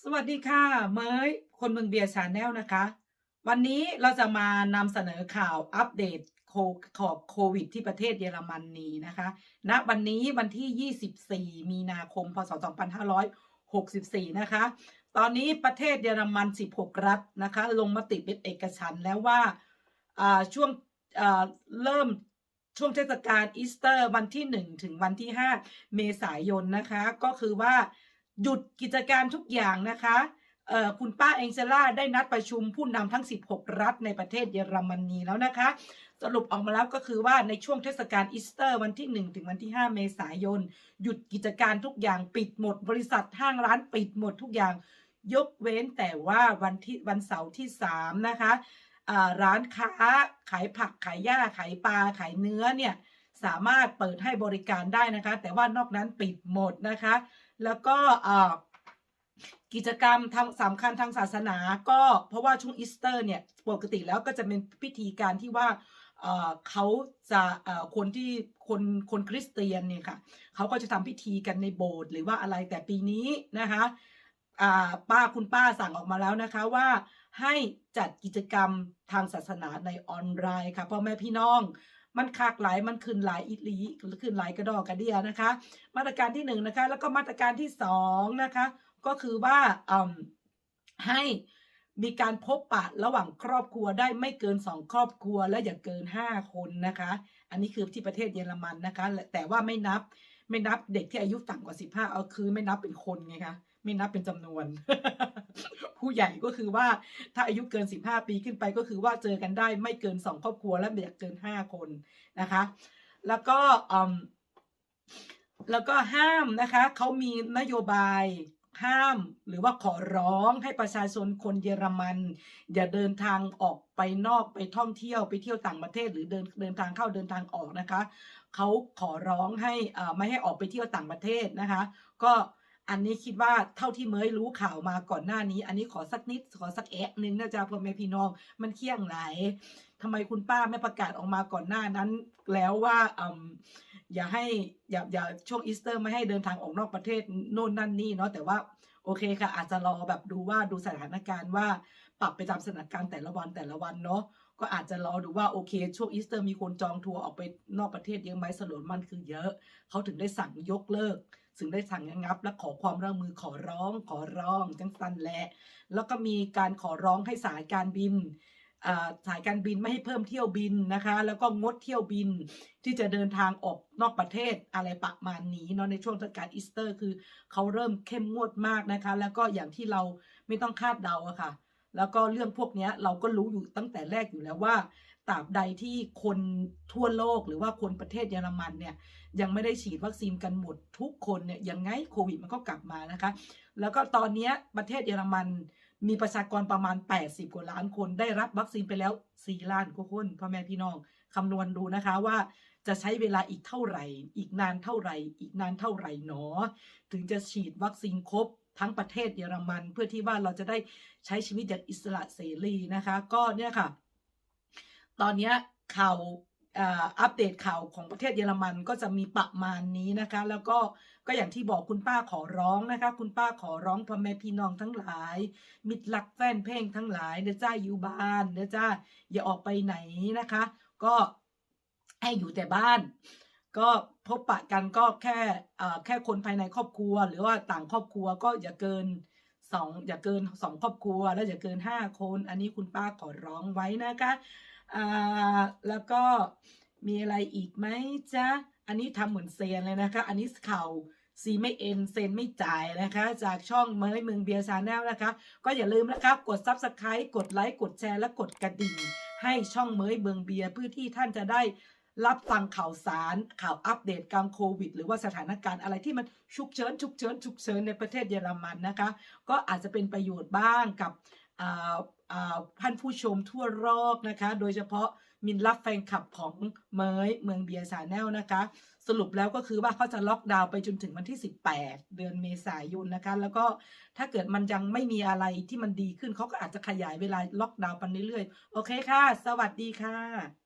สวัสดีค่ะ เมยคนเมืองเบียร์ชาแนลนะคะ วันนี้เราจะมานำเสนอข่าวอัปเดตโคขอบโควิด ที่ประเทศเยอรมนีนะคะณวันนี้วันที่ 24 มีนาคม พศ 2564 นะคะ ตอนนี้ประเทศเยอรมัน 16 รัฐนะคะ ลงมติเป็นเอกฉันแล้วว่าช่วงเริ่มช่วงเทศกาลอีสเตอร์วันที่ 1 ถึงวันที่ 5 เมษายนนะคะ ก็คือว่า หยุดกิจการทุกอย่างนะคะคุณป้าเองเซล่าได้นัดประชุมผู้นำทั้ง 16 รัฐในประเทศเยอรมนีแล้วนะคะ สรุปออกมาแล้วก็คือว่าในช่วงเทศกาลอีสเตอร์วันที่ 1 ถึงวันที่ 5 เมษายน หยุดกิจการทุกอย่างปิดหมด บริษัทห้างร้านปิดหมดทุกอย่าง ยกเว้นแต่ว่าวันที่วันเสาร์ที่ 3 นะคะร้านค้าขายผักขายหญ้าขายปลาขายเนื้อเนี่ยสามารถเปิดให้บริการได้นะคะ แต่ว่านอกนั้นปิดหมดนะคะ แล้วก็กิจกรรมทางสำคัญทางศาสนา ก็เพราะว่าช่วงอีสเตอร์เนี่ยปกติแล้วก็จะเป็นพิธีการที่ว่าเขาจะคนที่คนคนคริสเตียนเนี่ยค่ะเขาก็จะทำพิธีกันในโบสถ์หรือว่าอะไรแต่ปีนี้นะคะป้าคุณป้าสั่งออกมาแล้วนะคะว่าให้จัดกิจกรรมทางศาสนาในออนไลน์ค่ะพ่อแม่พี่น้อง มันคากหลายมันขึ้นหลายอิลีขึ้นหลายกระดอกกระเดียนะคะ มาตรการที่หนึ่งนะคะ แล้วก็มาตรการที่สองนะคะ ก็คือว่าอืมให้มีการพบปะระหว่างครอบครัวได้ไม่เกินสองครอบครัวและอย่าเกินห้าคนนะคะ อันนี้คือที่ประเทศเยอรมันนะคะและแต่ว่าไม่นับไม่นับเด็กที่อายุต่ำกว่าสิบห้าเอาคือไม่นับเป็นคนไงคะ ไม่นับเป็นจำนวน ผู้ใหญ่ก็คือว่าถ้าอายุเกิน 15 ปีขึ้นไปก็คือว่าเจอกันได้ไม่เกิน 2 ครอบครัวและเด็กเกิน 5 คนนะคะ แล้วก็แล้วก็ห้ามนะคะเขามีนโยบายห้ามหรือว่าขอร้องให้ประชาชนคนเยอรมัน อย่าเดินทางออกไปนอกไปท่องเที่ยวไปเที่ยวต่างประเทศ หรือเดินเดินทางเข้าเดินทางออกนะคะเขาขอร้องให้อ่าไม่ให้ออกไปเที่ยวต่างประเทศนะคะ ก็ อันนี้คิดว่าเท่าที่เมยรู้ข่าวมาก่อนหน้านี้ อันนี้ขอสักนิดขอสักแอะหนึ่งนะจ๊ะพ่อแม่พี่น้องมันเคี่ยงไหลทำไมคุณป้าไม่ประกาศออกมาก่อนหน้านั้น แล้วว่าอืมอย่าให้อย่าอย่าช่วงอีสเตอร์ไม่ให้เดินทางออกนอกประเทศโน่นนั่นนี่เนาะแต่ว่าโอเคค่ะ อาจจะรอแบบดูว่าดูสถานการณ์ว่าปรับไปตามสถานการณ์แต่ละวันแต่ละวันเนาะก็อาจจะรอดูว่าโอเค ช่วงอีสเตอร์มีคนจองทัวร์ออกไปนอกประเทศเยอะไหมสรุปมันคือเยอะ เขาถึงได้สั่งยกเลิก ถึงได้สั่งระงับ และขอความร่วมมือขอร้องขอร้องจังสันแหละแล้วก็มีการขอร้องให้สายการบินสายการบินไม่ให้เพิ่มเที่ยวบินนะคะ แล้วก็งดเที่ยวบินที่จะเดินทางออกนอกประเทศอะไรประมาณนี้เนาะในช่วงเทศกาลอีสเตอร์ คือเขาเริ่มเข้มงวดมากนะคะ แล้วก็อย่างที่เราไม่ต้องคาดเดาอะค่ะ แล้วก็เรื่องพวกนี้เราก็รู้อยู่ตั้งแต่แรกอยู่แล้วว่าตราบใดที่คนทั่วโลกหรือว่าคนประเทศเยอรมันเนี่ยยังไม่ได้ฉีดวัคซีนกันหมดทุกคนเนี่ยยังไงโควิดมันก็กลับมานะคะ แล้วก็ตอนนี้ประเทศเยอรมันมีประชากรประมาณ 80 กว่าล้านคนได้รับวัคซีนไปแล้ว 4 ล้านกว่าคนพ่อแม่พี่น้องคำนวณดูนะคะว่าจะใช้เวลาอีกเท่าไหร่ อีกนานเท่าไหร่ อีกนานเท่าไหร่หนอ ถึงจะฉีดวัคซีนครบ ทั้งประเทศเยอรมัน เพื่อที่ว่าเราจะได้ใช้ชีวิตอย่างอิสระเสรีนะคะ ก็เนี่ยค่ะ ตอนนี้ข่าวอัปเดตข่าวของประเทศเยอรมันก็จะมีประมาณนี้นะคะ แล้วก็ก็อย่างที่บอกคุณป้าขอร้องนะคะ คุณป้าขอร้องพ่อแม่พี่น้องทั้งหลาย มิตรรักแฟนเพลงทั้งหลายเด้อจ้าอยู่บ้านเด้อจ้าอย่าออกไปไหนนะคะ ก็ให้อยู่แต่บ้าน ก็พบปะกันก็แค่แค่คนภายในครอบครัว หรือว่าต่างครอบครัวก็อย่าเกินสองอย่าเกินสองครอบครัว แล้วอย่าเกินห้าคน อันนี้คุณป้าขอร้องไว้นะคะแล้วก็มีอะไรอีกไหมจ๊ะอันนี้ทำเหมือนเซนเลยนะคะ อันนี้ข่าวซีไม่เอ็นเซนไม่จ่ายนะคะ จากช่องเมยเมืองเบียร์ชาแนลนะคะ ก็อย่าลืมนะคะกด Subscribe กดไลค์กดแชร์และกดกระดิ่ง ให้ช่องเมยเมืองเบียร์เพื่อที่ท่านจะได้ รับฟังข่าวสารข่าวอัปเดตการโควิด หรือว่าสถานการณ์อะไรที่มันฉุกเฉินฉุกเฉินฉุกเฉินในประเทศเยอรมันนะคะ ก็อาจจะเป็นประโยชน์บ้างกับอ่าอ่าท่านผู้ชมทั่วโลกนะคะ โดยเฉพาะมินรับแฟนคลับของเมยเมืองเบียร์ชาแนลนะคะ สรุปแล้วก็คือว่าเขาจะล็อกดาวน์ไปจนถึงวันที่ 18 เดือนเมษายนนะคะ แล้วก็ถ้าเกิดมันยังไม่มีอะไรที่มันดีขึ้นเขาก็อาจจะขยายเวลาล็อกดาวน์ไปเรื่อยๆ โอเคค่ะ สวัสดีค่ะ